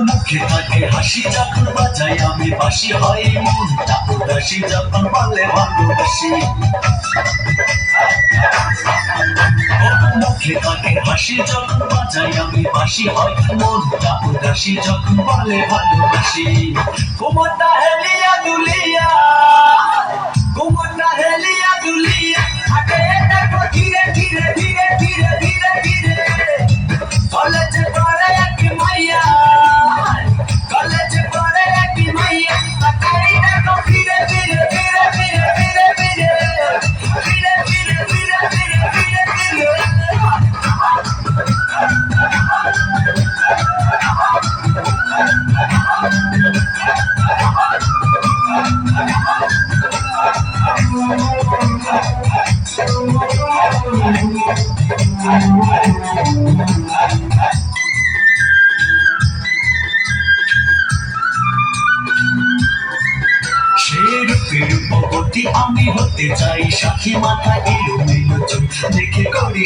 মুখে হাসি যখন বাজাই আমি বাসি হয় মনটা উদাসী যখন বলে ভালোবাসি মুখে হাসি যখন বাজাই আমি বাসি হয় মনটা উদাসী যখন বলে ভালোবাসি কোমরটা হেলিয়া দুলিয়া সে রূপের উপগতি আমি হতে চাই, সাথী মাথা এলো মেলো চুল দেখে করি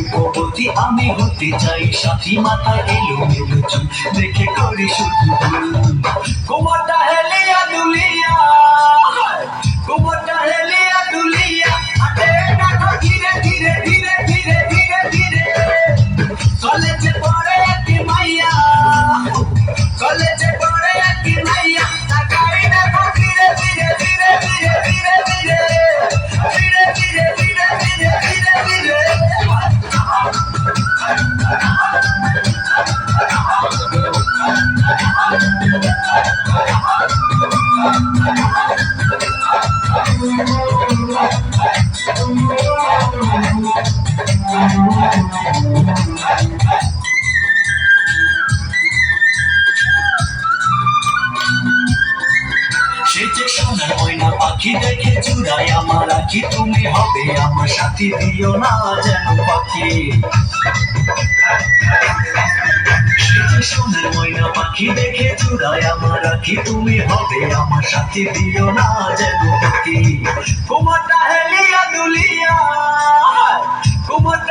উপগতি আমি হতে চাই, সাথী মাথা এলো মেলো চুল দেখে করি শুধু কোমরটা হেলিয়া দুলিয়া সোনার ময়না পাখি দেখে চুরাই আমার আখি তুমি হবে আমার সাথী দিও না যেন পাখি সোনার ময়না পাখি দেখে চুরাই আমার আখি তুমি হবে আমার সাথী দিও না যেন পাখি কোমরটা হেলিয়া দুলিয়া হাতে